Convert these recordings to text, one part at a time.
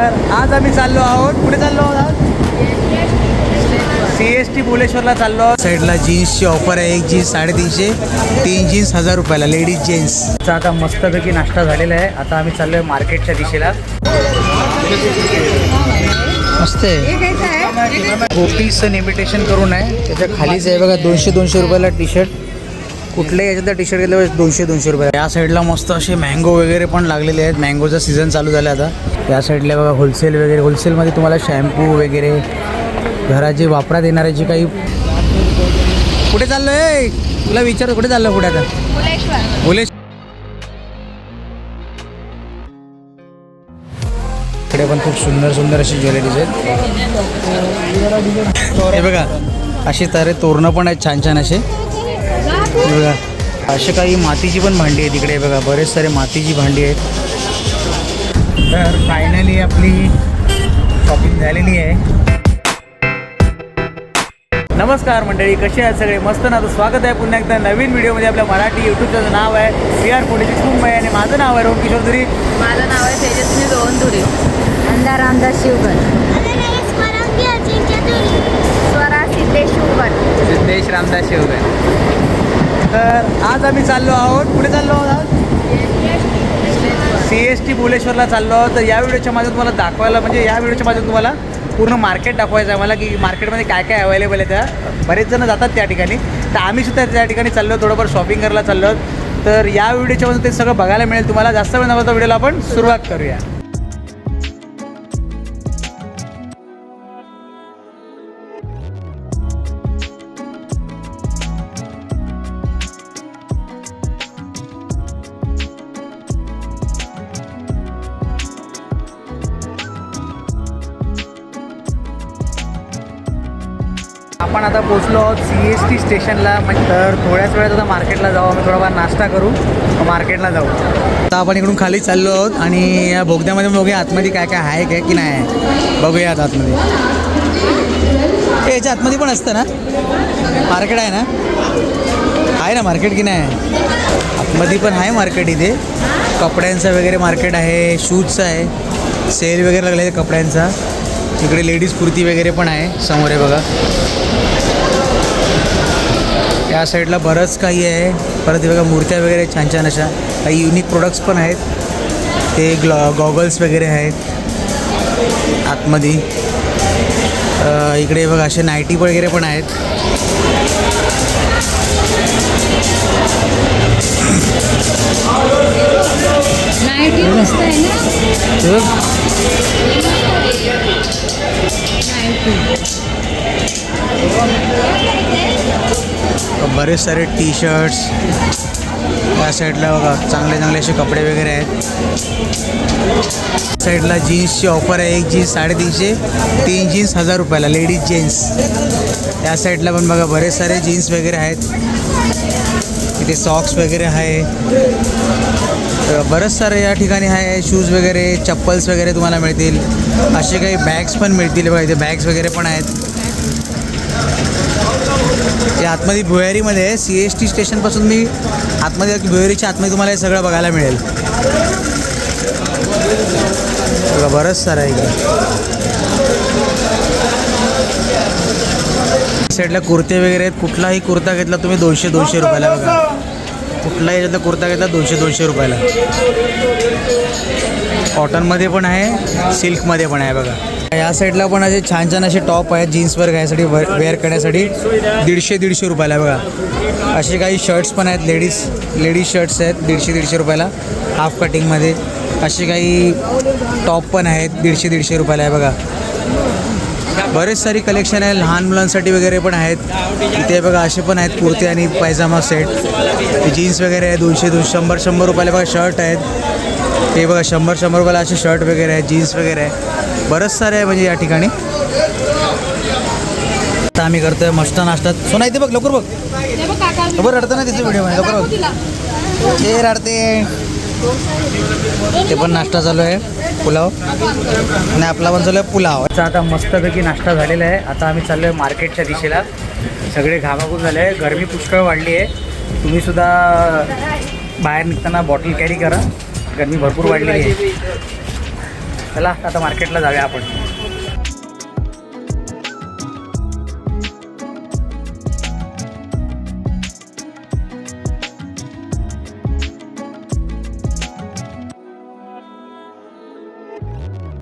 तर आज आम्ही चाललो आहोत. कुठे चाललो आहोत सी एस टी भुलेश्वरला चाललो आहोत. साईडला जीन्सची ऑफर आहे. एक जीन्स साडेतीनशे तीन जीन्स हजार रुपयाला. लेडीज जीन्स आता मस्तपैकी नाश्ता झालेला आहे. आता आम्ही चाललोय मार्केटच्या दिशेला. मस्त आहे. गोपीचं इमिटेशन करून आहे. त्याच्या खालीच आहे बघा दोनशे दोनशे रुपयाला टी शर्ट कुठल्याही याच्यात टी शर्ट घेतल्यावर दोनशे दोनशे रुपये. या साईडला मस्त असे मँगो वगैरे पण लागलेले आहेत. मँगोचा सीझन चालू झाला आता. या साईडला बघा होलसेल वगैरे. होलसेलमध्ये तुम्हाला शॅम्पू वगैरे घरात जे वापरात येणारे जे काही कुठे चाललोय? तुला विचार कुठे चाललो कुठे आता? भुलेश इकडे पण खूप सुंदर सुंदर अशी ज्वेलरीज आहेत. हे बघा अशी तारे तोरणं पण आहेत छान छान असे. हे बघा असे काही मातीची पण भांडी आहेत इकडे बघा बरेच सारे मातीची भांडी आहेत. तर फायनली आपली शॉपिंग झालेली आहे. नमस्कार मंडळी कसे आहेत सगळे? मस्त ना? तर स्वागत आहे पुन्हा एकदा नवीन व्हिडिओमध्ये आपल्या मराठी यूट्यूबचं नाव आहे C R forty six Mumbai आणि माझं नाव आहे रोहन किशोर दुरी माझं नाव आहे तेजस्वी रोहन धुरे. अंधार रामदास शिवकर. स्वरा सिद्धेश शिवकर. सिद्धेश रामदास शेवगर तर आज आम्ही चाललो आहोत. कुठे चाललो आहोत आज? सी एस टी भुलेश्वरला चाललो आहोत. तर या व्हिडिओच्या माझ्या तुम्हाला दाखवायला म्हणजे या व्हिडिओच्या माझ्या तुम्हाला पूर्ण मार्केट दाखवायचं आहे मला की मार्केटमध्ये काय काय अवेलेबल आहे त्या. बरेच जण जातात त्या ठिकाणी. तर आम्ही सुद्धा त्या ठिकाणी चाललो थोडंफार शॉपिंग करायला चाललो आहोत. तर या व्हिडिओच्या मध्ये ते सगळं बघायला मिळेल. तुम्हाला जास्त वेळ नव्हता व्हिडिओला आपण सुरुवात करूया. पोचलो आहोत सी एस टी स्टेशनला. म्हणजे तर थोड्याच वेळात आता मार्केटला जाऊ. आम्ही थोडाफार नाश्ता करू. मार्केटला जाऊ. आता आपण इकडून खाली चाललो आहोत आणि या बोगद्यामध्ये बघूया आतमध्ये काय काय आहे काय की नाही आहे. बघूयात आतमध्ये. याच्या आतमध्ये पण असतं ना? मार्केट आहे ना? आहे ना मार्केट की नाही? आतमध्ये पण आहे मार्केट इथे. कपड्यांचं वगैरे मार्केट आहे शूजचं आहे. सेल वगैरे लागले कपड्यांचा. इकडे लेडीज कुर्ती वगैरे पण आहे समोर आहे बघा. या साईडला बरंच काही आहे. परत हे बघा मूर्त्या वगैरे छान छान अशा. काही युनिक प्रोडक्ट्स पण आहेत. ते ग्लॉ गॉगल्स वगैरे आहेत. आतमध्ये. इकडे बघा असे नायटी वगैरे पण आहेत. नाईटी बरेच सारे टी शर्ट्स या साईडला बघा चांगले चांगले असे कपडे वगैरे आहेत. साईडला जीन्सची ऑफर आहे. एक जीन्स साडेतीनशे तीन जीन्स हजार रुपयाला लेडीज जीन्स या साईडला पण बघा बरेच सारे जीन्स वगैरे आहेत. इथे सॉक्स वगैरे आहे. बरंच सारं या ठिकाणी आहे. शूज वगैरे चप्पल्स वगैरे तुम्हाला मिळतील. असे काही बॅग्स पण मिळतील. बघा इथे बॅग्स वगैरे पण आहेत. म्हणजे आतमध्ये भुयारीमध्ये सी एस टी स्टेशनपासून मी आतमध्ये भुयारीच्या आतमध्ये तुम्हाला हे सगळं बघायला मिळेल. बघा बरंच सारं आहे साईडला कुर्ते वगैरे आहेत. कुठलाही कुर्ता घेतला तुम्ही दोनशे दोनशे रुपयाला बघा. कुठलाही कुर्ता घेतला दोनशे दोनशे रुपयाला. कॉटनमध्ये पण आहे सिल्कमध्ये पण आहे बघा. या साईडला पण असे छान छान असे टॉप आहेत जीन्सवर घ्यायसाठी वेअर करण्यासाठी दीडशे दीडशे रुपयाला बघा. असे काही शर्ट्स पण आहेत लेडीज लेडीज शर्ट्स आहेत दीडशे दीडशे रुपयाला हाफ कटिंगमध्ये असे काही टॉप पण आहेत दीडशे दीडशे रुपयाला आहे बघा. बरेच सारी कलेक्शन आहे लहान मुलांसाठी वगैरे पण आहेत. इथे बघा असे पण आहेत कुर्ते आणि पायजामा सेट जीन्स वगैरे आहे दोनशे दोन शंभर शंभर रुपयाला बघा शर्ट आहेत. हे बघा शंभर शंभर रुपयाला असे शर्ट वगैरे आहेत जीन्स वगैरे आहे बरंच सारे आहे म्हणजे या ठिकाणी. आता आम्ही करतोय मस्त नाश्ता. सोना इथे बघ लवकर बघ. लवकर रडतं ना तिथे व्हिडिओमध्ये लवकर बघ. हे रडते. ते पण नाश्ता चालू आहे. पुलाव. आणि आपला पण चालू आहे पुलाव. आता मस्तपैकी नाश्ता झालेला आहे. आता आम्ही चाललो आहे मार्केटच्या दिशेला. सगळे घामाघूम झाले आहे. गरमी पुष्कळ वाढली आहे. तुम्ही सुद्धा बाहेर निघताना बॉटल कॅरी करा. गरमी भरपूर वाढलेली आहे. चला आता मार्केटला जाऊया आपण.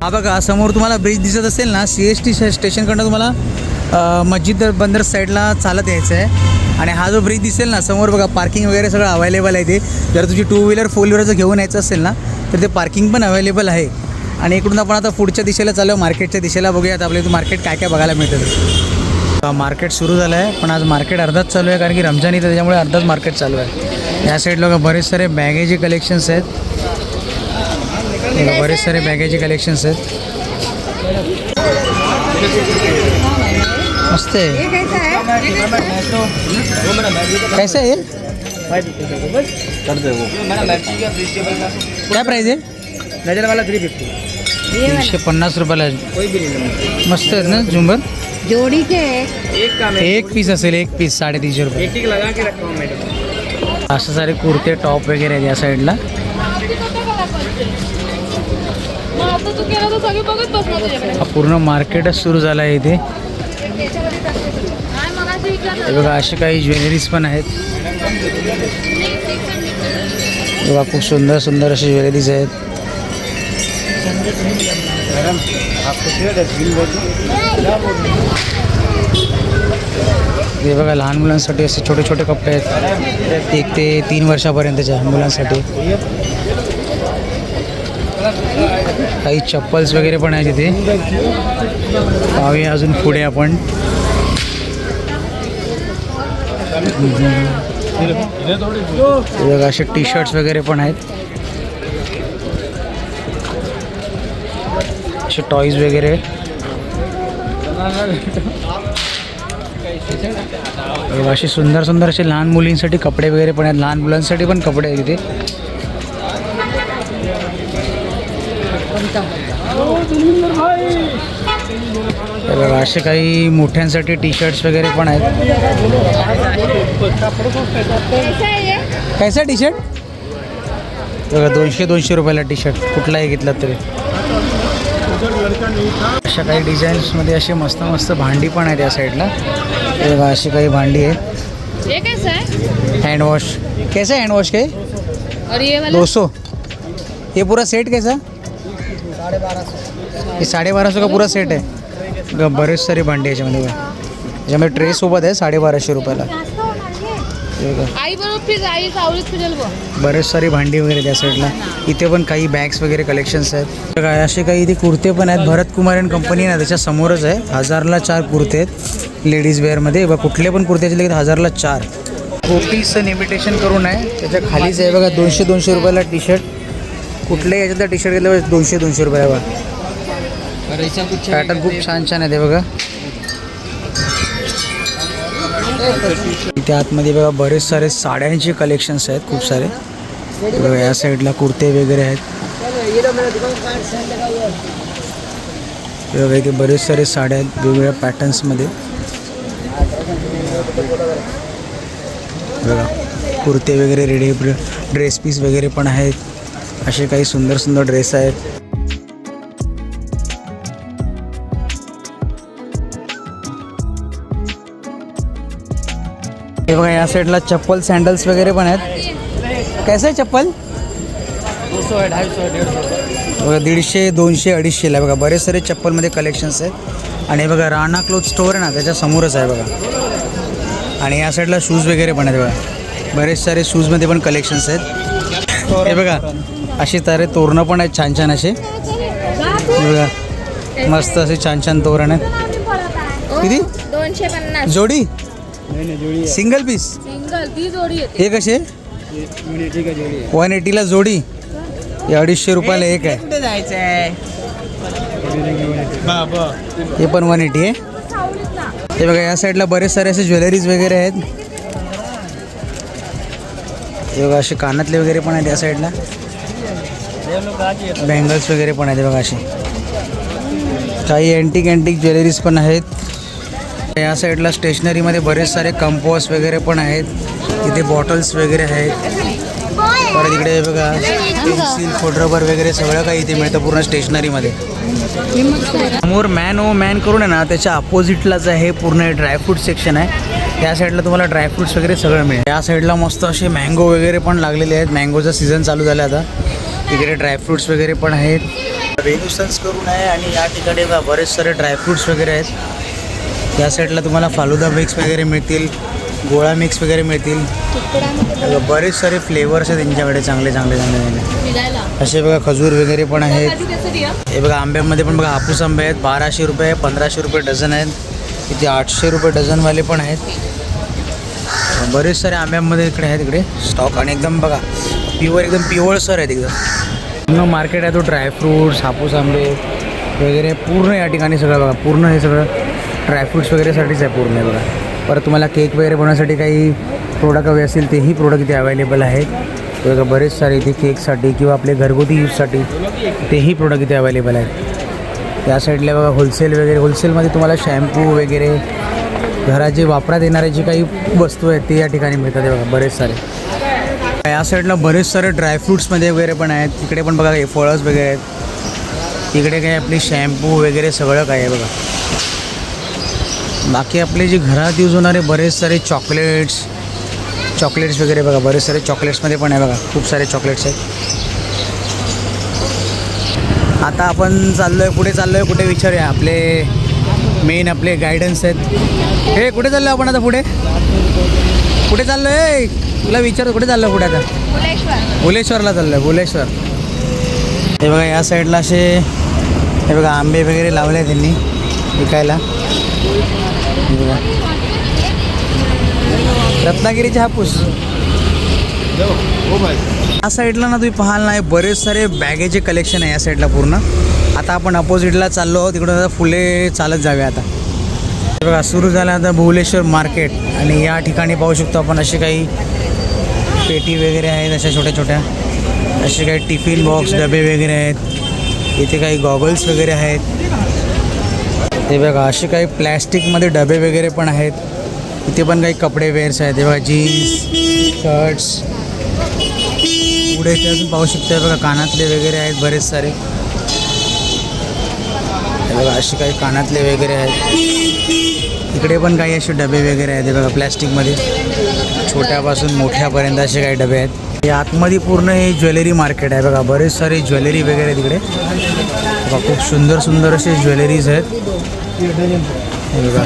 हा बघा समोर तुम्हाला ब्रिज दिसत असेल ना सी एस टी स्टेशनकडनं तुम्हाला मस्जिद बंदर साईडला चालत यायचं आहे आणि हा जो ब्रिज दिसेल ना समोर बघा पार्किंग वगैरे सगळं अवेलेबल आहे ते. जर तुझी टू व्हीलर फोर व्हीलर जर घेऊन यायचं असेल ना तर ते पार्किंग पण अवेलेबल आहे. आणि इकडून आपण आता पुढच्या दिशेला चालू मार्केटच्या दिशेला बघूया आता आपल्या इथं मार्केट काय काय बघायला मिळतं मार्केट सुरू झालं आहे पण आज मार्केट अर्धाच चालू आहे कारण की रमजान इथं त्याच्यामुळे अर्धाच मार्केट चालू आहे. या साईडला बघा बरेच सारे बॅगेचे कलेक्शन्स आहेत. बरेच सारे बॅगेचे कलेक्शन्स आहेत. मस्त आहे? कैसा आहे काय प्राईज आहे नजर वाला थ्री फिफ्टी तीनशे पन्नास रुपयाला मस्त आहेत ना झुंबर? जोड़ी के एक का मैं एक पीस असेल एक पीस साडेतीनशे रुपये। एक एक लगा के रखा हूँ मैडम। असं सारे कुर्ते टॉप वगैरे आहेत या साईडला. हा पूर्ण मार्केटच सुरू झालं आहे इथे काय मगाशी विचारलं हे बघा असे काही ज्वेलरीज पण आहेत. बघा खूप सुंदर सुंदर असे ज्वेलरीज आहेत. हे बघा लहान मुलांसाठी असे छोटे छोटे कपडे आहेत. एक ते तीन वर्षापर्यंतच्या मुलांसाठी. काही चप्पल्स वगैरे पण आहेत तिथे पाहूया अजून पुढे आपण. बघा असे टी शर्ट्स वगैरे पण आहेत. असे टॉईज वगैरे. असे सुंदर सुंदर असे लहान मुलींसाठी कपडे वगैरे पण आहेत. लहान मुलांसाठी पण कपडे आहेत तिथे हे बघा असे काही मोठ्यांसाठी टी शर्ट्स वगैरे पण आहेत. कैसा टी शर्ट बघा दोनशे दोनशे रुपयाला टी शर्ट कुठलाही घेतला तरी. अशा काही डिझाईन्समध्ये असे मस्त मस्त भांडी पण आहेत या साईडला हे बघा अशी काही भांडी आहेत. कैसा है हँडवॉश कैसा हँड वॉश के और ये वाला? दो सौ ये पूरा सेट कैसा? ये साढ़े बारह सौ का पूरा सेट आहे? बरेच सारे भांडे याच्यामध्ये बघा. याच्यामध्ये ट्रे सोबत आहे साडेबाराशे रुपयाला. हे बघा. आई बरोबर फिर आई सावलीत फिरेल बघ. बरेच सारी भांडी वगैरे त्या साईडला. इथे पण काही बॅग्स वगैरे कलेक्शन्स आहेत. बघा असे काही इथे कुर्ते पण आहेत. भरत कुमार अँड कंपनी ना त्याच्या समोरच आहे. हजारला चार कुर्ते आहेत. लेडीज वेअरमध्ये बघा कुठले पण कुर्त्याचे लगेच हजारला चार. कोटीचं इमिटेशन करून आहे त्याच्या खालीच आहे बघा दोनशे दोनशे रुपयाला टी शर्ट कुठल्याही याच्यातलं टी शर्ट घेतलं दोनशे दोनशे रुपये बघा. पॅटर्न खूप छान छान आहे ते बघा. इथे आतमध्ये बघा बरेच सारे साड्यांचे कलेक्शन्स आहेत खूप सारे. बघा या साईडला कुर्ते वगैरे आहेत. बघा इथे बरेच सारे साड्या आहेत वेगवेगळ्या पॅटर्न्समध्ये बघा कुर्ते वगैरे रेडी ड्रेस पीस वगैरे पण आहेत. असे काही सुंदर सुंदर ड्रेस आहेत. हे बघा या साईडला चप्पल सँडल्स वगैरे पण आहेत. कसं आहे चप्पल? बघा दीडशे दोनशे अडीचशेला बघा. बरेच सारे चप्पलमध्ये कलेक्शन्स आहेत. आणि हे बघा राणा क्लोथ स्टोअर आहे ना त्याच्या समोरच आहे बघा. आणि या साईडला शूज वगैरे पण आहेत बघा. बरेच सारे शूजमध्ये पण कलेक्शन्स आहेत. हे बघा अशी तारे तोरणं पण आहेत छान छान असे बघा मस्त असे छान छान तोरण आहेत. किती? जोडी? नहीं नहीं जोड़ी सिंगल पीस सिंगल ती जोडी येते हे कसे है यूनिटी का जोड़ी? है वन एटीला जोडी हे अडीचशे रुपयाला एक आहे. कुठे जायचं आहे बाबा हे पण वन एटी आहे. हे बघा या साईडला बरेच सारे असे ज्वेलरीज वगैरे आहेत. हे बघा असे कानातले वगैरे पण आहेत या साईडला बँगल्स वगैरे पण आहेत हे बघा असे. काही अँटिक अँटिक ज्वेलरीज पण आहेत. या साईडला स्टेशनरीमध्ये बरेच सारे कंपोस वगैरे पण आहेत. इथे बॉटल्स वगैरे आहेत. परत इकडे बघा पेन्सिल खोडरबर वगैरे सगळं काही इथे मिळतं पूर्ण स्टेशनरीमध्ये समोर मॅन ओ मॅन करून आहे ना त्याच्या अपोजिटलाच आहे पूर्ण ड्रायफ्रूट सेक्शन आहे. त्या साईडला तुम्हाला ड्रायफ्रुट्स वगैरे सगळं मिळेल. या साईडला मस्त असे मँगो वगैरे पण लागलेले आहेत. मँगोचा सीझन चालू झाला आता. तिकडे ड्रायफ्रुट्स वगैरे पण आहेत. रेन्युसन्स करून आहे आणि या ठिकाणी बघा बरेच सारे ड्रायफ्रुट्स वगैरे आहेत. या साईडला तुम्हाला फालुदा मिक्स वगैरे मिळतील गोळा मिक्स वगैरे मिळतील. बरेच सारे फ्लेवर्स आहेत त्यांच्याकडे चांगले चांगले चांगले चांगले. असे बघा खजूर वगैरे पण आहेत. हे बघा आंब्यामध्ये पण बघा हापूस आंबे आहेत बाराशे रुपये पंधराशे रुपये डझन आहेत. इथे आठशे रुपये डझनवाले पण आहेत. बरेच सारे आंब्यामध्ये इकडे आहेत इकडे. स्टॉक आणि एकदम बघा प्युअर एकदम पिवळसर आहेत एकदम. पूर्ण मार्केट आहे तो ड्रायफ्रूट्स हापूस आंबे वगैरे पूर्ण या ठिकाणी सगळं बघा पूर्ण हे सगळं. ड्रायफ्रूट्स वगैरेसाठीच आहे पूर्ण बघा. परत तुम्हाला केक वगैरे बनवण्यासाठी काही प्रोडक्ट हवे असतील तेही प्रोडक्ट इथे अवेलेबल आहेत. बघा बरेच सारे इथे केकसाठी किंवा आपले घरगुती यूजसाठी तेही प्रोडक्ट इथे अवेलेबल आहेत. या साईडला बघा होलसेल वगैरे होलसेलमध्ये तुम्हाला शॅम्पू वगैरे घरात जे वापरात येणारे जे काही वस्तू आहेत ते या ठिकाणी मिळतात बघा बरेच सारे. या साईडला बरेच सारे ड्रायफ्रुट्समध्ये वगैरे पण आहेत. तिकडे पण बघा हे फळस वगैरे आहेत. इकडे काही आपली शॅम्पू वगैरे सगळं काय आहे बघा. बाकी आपले जे घरात यूज होणारे बरेच सारे चॉकलेट्स चॉकलेट्स वगैरे बघा बरेच सारे चॉकलेट्समध्ये पण आहे बघा खूप सारे चॉकलेट्स आहेत. आता आपण चाललो आहे पुढे चाललो आहे कुठे विचारूया? आपले मेन आपले गायडन्स आहेत. हे कुठे चाललो आपण आता पुढे? कुठे चाललो आहे तुला विचार कुठे चाललो पुढे आता? भुलेश्वरला चाललं आहे भुलेश्वर हे बघा या साईडला असे हे बघा आंबे वगैरे लावले आहेत त्यांनी विकायला. हे बघा रत्नागिरीचे हापूस. या साईडला ना तुम्ही पाहाल ना बरेच सारे बॅगेचे कलेक्शन आहे या साईडला पूर्ण. आता आपण अपोजिटला चाललो आहोत तिकडून आता फुले चालत जावे आता. बघा सुरू झालं आता भुवलेश्वर मार्केट आणि या ठिकाणी पाहू शकतो आपण असे काही पेटी वगैरे आहेत अशा छोट्या छोट्या असे काही टिफिन बॉक्स डबे वगैरे आहेत. इथे काही गॉगल्स वगैरे आहेत. ते बघा असे काही प्लॅस्टिकमध्ये डबे वगैरे पण आहेत. इथे पण काही कपडे वेअर्स आहेत. हे बघा जीन्स शर्ट्स. पुढे इथे अजून पाहू शकता बघा कानातले वगैरे आहेत बरेच सारे. हे बघा असे काही कानातले वगैरे आहेत. इकडे पण काही असे डबे वगैरे आहेत हे बघा प्लॅस्टिकमध्ये. छोट्यापासून मोठ्यापर्यंत असे काही डबे आहेत. आतमध्ये पूर्ण हे ज्वेलरी मार्केट आहे बघा बरेच सारे ज्वेलरी वगैरे तिकडे. बघा खूप सुंदर सुंदर असे ज्वेलरीज आहेत. बघा.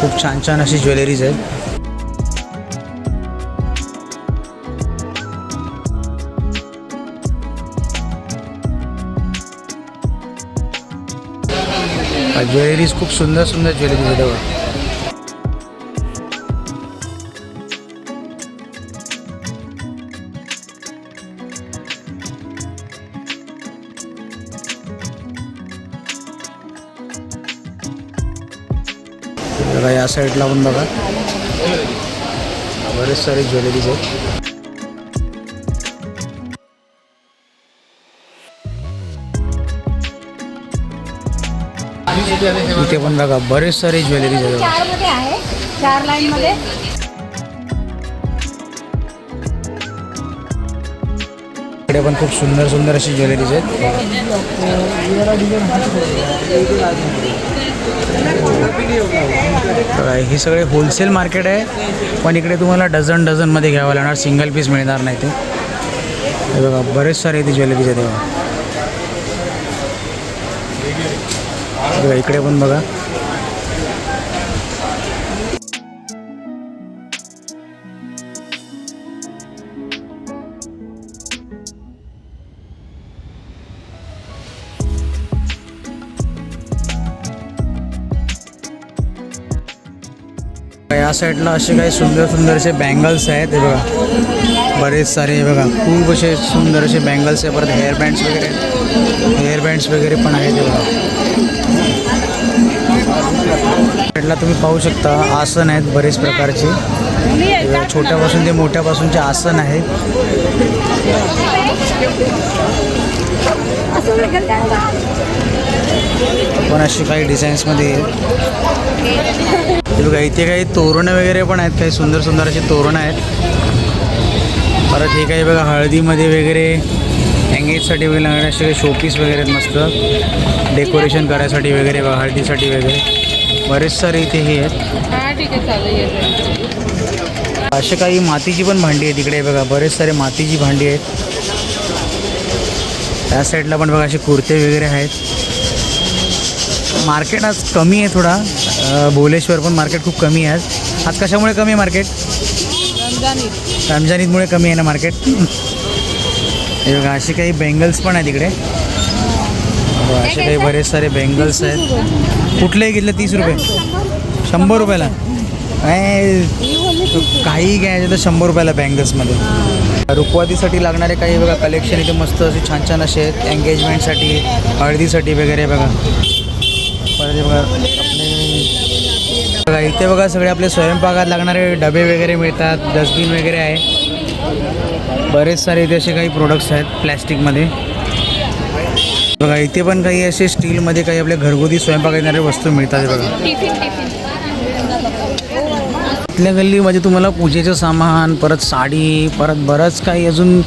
खूप छान छान अशी ज्वेलरीज आहेत. ज्वेलरीज खूप सुंदर सुंदर ज्वेलरीज आहेत बघा. साईडला पण बघा. बरेच सारे ज्वेलरीज आहेत. इथे पण बघा बरेच सारे ज्वेलरीज आहेत. चार लाईन मध्ये इकडे पण खूप सुंदर सुंदर अशी ज्वेलरीज आहेत. हे सगळे होलसेल मार्केट आहे. पण इकडे तुम्हाला डझन डझनमध्ये घ्यावं लागणार. सिंगल पीस मिळणार नाही ते. हे बघा बरेच सारे इथे ज्वेलरीज आहेत बघा इकडे पण बघा. या साईडला असे काही सुंदर सुंदर असे बँगल्स आहेत. हे बघा. बरेच सारे हे बघा. खूप असे सुंदर असे बँगल्स आहे परत हेअर बँड्स वगैरे. हेअर बँड्स वगैरे पण आहेत हे बघा. साईडला तुम्ही पाहू शकता आसन आहेत बरेच प्रकारचे. छोट्यापासून ते मोठ्यापासूनचे आसन आहेत. पण अशी काही डिझाईन्समध्ये आहेत. बघा इथे काही तोरणं वगैरे पण आहेत काही सुंदर सुंदर अशी तोरणं आहेत. परत हे काही बघा हळदीमध्ये वगैरे एंगेजसाठी वगैरे लागणारे असे शोपीस वगैरे आहेत मस्त. डेकोरेशन करायसाठी वगैरे बघा हळदीसाठी वगैरे. बरेच सारे इथे हे आहेत असे काही मातीची पण भांडी आहे तिकडे बघा बरेच सारे मातीची भांडी आहेत. त्या साईडला पण बघा असे कुर्ते वगैरे आहेत. मार्केट आज कमी आहे थोडा. अं, भुवनेश्वर पण मार्केट खूप कमी आहे आज. आज कशामुळे कमी आहे मार्केट? रमजान ईदमुळे कमी आहे ना मार्केट? हे बघा असे काही बेंगल्स पण आहेत तिकडे. असे काही बरेच सारे बेंगल्स आहेत. कुठलेही घेतले तीस रुपये. शंभर रुपयाला. काय काही घ्यायचे तर शंभर रुपयाला बँगल्समध्ये. रुपवादीसाठी लागणारे काही बघा कलेक्शन इथे मस्त असे छान छान असे आहेत. एंगेजमेंटसाठी हळदीसाठी वगैरे बघा. हे बघा इथे बघा सगळे आपले स्वयंपाकात लागणारे डबे वगैरे मिळतात डस्टबिन वगैरे आहे. बरेच सारे इथे असे काही प्रोडक्ट्स आहेत प्लॅस्टिकमध्ये. बघा इथे पण काही असे स्टीलमध्ये काही आपल्या घरगुती स्वयंपाक येणारे वस्तू मिळतात बघा. इथल्या गल्लीमध्ये तुम्हाला पूजेचं सामान परत साडी परत बरंच काही अजून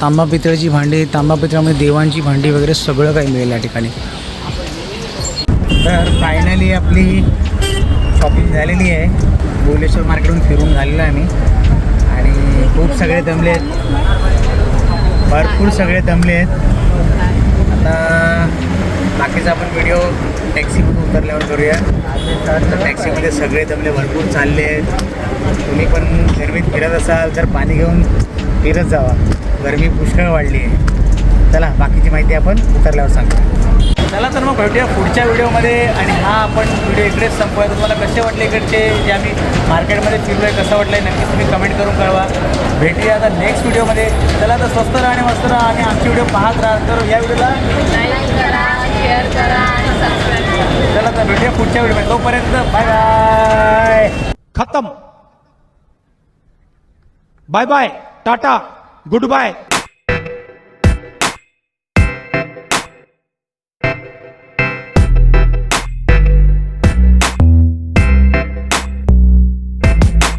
तांबा पितळेची भांडी तांबा पितळामध्ये देवांची भांडी वगैरे सगळं काही मिळेल या ठिकाणी. तर फायनली आपली शॉपिंग झालेली आहे. भुवनेश्वर मार्केटहून फिरून झालेलो आहे मी. आणि खूप सगळे दमले आहेत. भरपूर सगळे दमले आहेत. आता बाकीचा आपण व्हिडिओ टॅक्सीमधून उतरल्यावर करूया. तर टॅक्सीमध्ये सगळे दमले भरपूर चालले आहेत. तुम्ही पण गरमीत फिरत असाल तर पाणी घेऊन फिरत जावा. गरमी पुष्कळ वाढली आहे. चला बाकीची माहिती आपण उतरल्यावर सांगतो. चला तर मग भेटूया पुढच्या व्हिडिओमध्ये. आणि हा आपण व्हिडिओ इकडेच संपवूया. तुम्हाला कसे वाटले इकडचे जे आम्ही मार्केटमध्ये फिरलो आहे कसं वाटलं आहे नक्कीच तुम्ही कमेंट करून कळवा. भेटूया आता नेक्स्ट व्हिडिओमध्ये. चला तर स्वस्त राहा आणि मस्त राहा आणि आमची व्हिडिओ पाहत राहा. तर या व्हिडिओला लाईक करा शेअर करा आणि सबस्क्राईब करा. चला तर भेटूया पुढच्या व्हिडिओमध्ये. तोपर्यंत बाय बाय खत्म. Bye bye tata goodbye